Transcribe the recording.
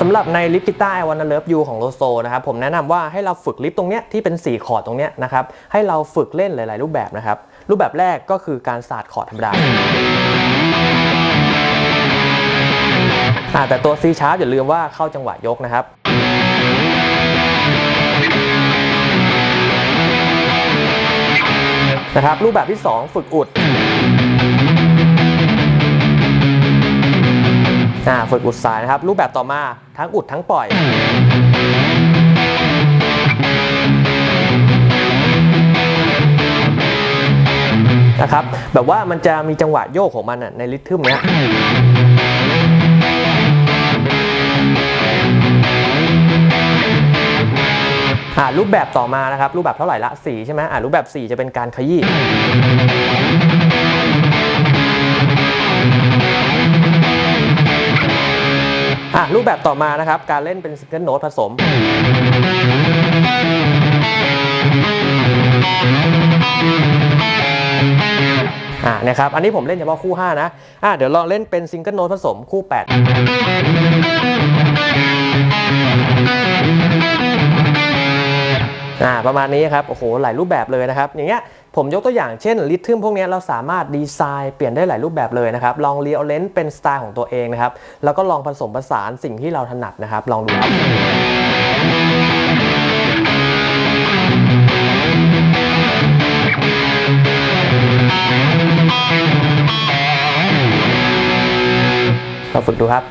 สำหรับในลิฟกีตาร์ไอวันเลิฟยูของโลโซนะครับผมแนะนำว่าให้เราฝึกลิฟตรงเนี้ยที่เป็น 4 คอร์ดตรงเนี้ยนะครับให้เราฝึกเล่นหลาย ๆ รูปแบบนะครับ รูปแบบแรกก็คือการศาสตร์คอร์ดธรรมดาแต่ตัว C sharp อย่าลืมว่าเข้าจังหวะยกนะครับนะครับรูปแบบที่ 2 ฝึกอุด อ่าฝึกอุดสายนะครับ รูปแบบต่อมาทั้งอุดทั้งปล่อย นะครับ แบบว่ามันจะมีจังหวะโยกของมันอะในริทึมเนี้ยอ่ารูปแบบต่อมานะครับ รูปแบบเท่าไหร่ละ4ใช่ไหมอ่ารูปแบบ 4 จะเป็นการขยี้ อะรูปแบบต่อมานะครับ การเล่นเป็นซิงเกิลโน้ตผสม อ่านะครับ อันนี้ผมเล่นเฉพาะคู่ 5 นะ อะเดี๋ยวลองเล่นเป็นซิงเกิลโน้ตผสมคู่ 8 อ่าประมาณนี้ครับโอ้โหหลายรูปแบบเลยนะครับอย่างเงี้ยผมยกตัวอย่างเช่นริทึมพวกนี้เราสามารถดีไซน์เปลี่ยนได้หลายรูปแบบเลยนะครับลองเรียลเลนส์เป็นสไตล์ของตัวเองนะครับแล้วก็ลองผสมผสานสิ่งที่เราถนัดนะครับ ลองดูครับเราฝึกดูครับ